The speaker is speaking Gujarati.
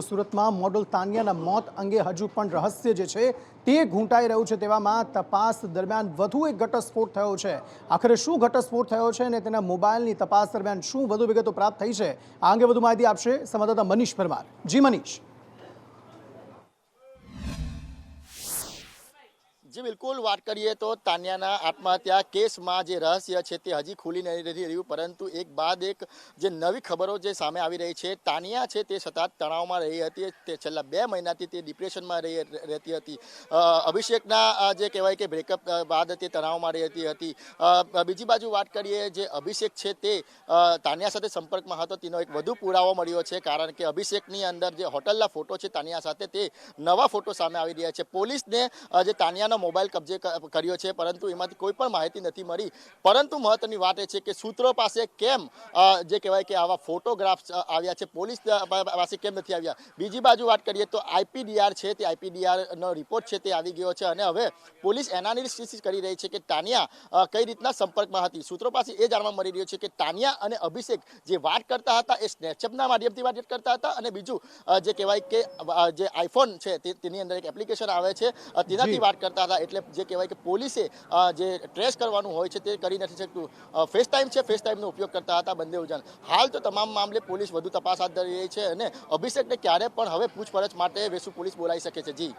સુરતમાં મોડલ તાનિયાના મોત અંગે હજુ પણ રહસ્ય જે છે તે ઘૂંટાઈ રહ્યું છે તેવામાં તપાસ દરમિયાન વધુ એક ઘટસ્ફોટ થયો છે. આખરે શું ઘટસ્ફોટ થયો છે અને તેના મોબાઈલની તપાસ દરમિયાન શું વધુ વિગતો પ્રાપ્ત થઈ છે? આ અંગે વધુ માહિતી આપશે સંવાદદાતા મનીષ પરમાર. જી મનીષ. જી, બિલકુલ. વાત કરીએ તો તાન્યાના આત્મહત્યા કેસમાં જે રહસ્ય છે તે હજી ખુલી નહીં રહી રહ્યું, પરંતુ એક બાદ એક જે નવી ખબરો જે સામે આવી રહી છે, તાનિયા છે તે સતત તણાવમાં રહી હતી. તે છેલ્લા બે મહિનાથી તે ડિપ્રેશનમાં રહી રહેતી હતી. અભિષેકના જે કહેવાય કે બ્રેકઅપ બાદ તે તણાવમાં રહેતી હતી. બીજી બાજુ વાત કરીએ, જે અભિષેક છે તે તાનિયા સાથે સંપર્કમાં હતો. તેનો એક વધુ પુરાવો મળ્યો છે, કારણ કે અભિષેકની અંદર જે હોટલના ફોટો છે તાનિયા સાથે તે નવા ફોટો સામે આવી રહ્યા છે. પોલીસને જે તાનિયાનો મોબાઈલ કબજે કર્યો છે પરંતુ એમાંથી કોઈ પણ માહિતી નથી મળી. પરંતુ મહત્વની વાત એ છે કે સૂત્રો પાસે કેમ જે કહેવાય કે આવા ફોટોગ્રાફ્સ આવ્યા છે પોલીસ પાસે કેમ નથી આવ્યા? બીજી બાજુ વાત કરીએ તો આઈપીડીઆર છે તે આઈપીડીઆર નો રિપોર્ટ છે તે આવી ગયો છે અને હવે પોલીસ એનાલિસિસ કરી રહી છે કે તાનિયા કઈ રીતના સંપર્કમાં હતી? સૂત્રો પાસે એ જાણવા મળી રહ્યું છે કે તાનિયા અને અભિષેક જે વાત કરતા હતા એ સ્નેપચેપના માધ્યમથી વાત કરતા હતા અને બીજું જે કહેવાય કે જે આઈફોન છે તેની અંદર એક એપ્લિકેશન આવે છે તેનાથી વાત કરતા હતા. એટલે જે કહેવાય કે પોલીસે જે ટ્રેસ કરવાનું હોય છે તે કરી નથી શકતું. ફેસ ટાઈમ છે ફેસ ટાઈમનો ઉપયોગ કરતા હતા બંને જણ હાલ તો તમામ મામલે પોલીસ વધુ તપાસ હાથ ધરી રહી છે અને અભિષેકને ક્યારે પણ હવે પૂછપરછ માટે વેસુ પોલીસ બોલાવી શકે છે. જી.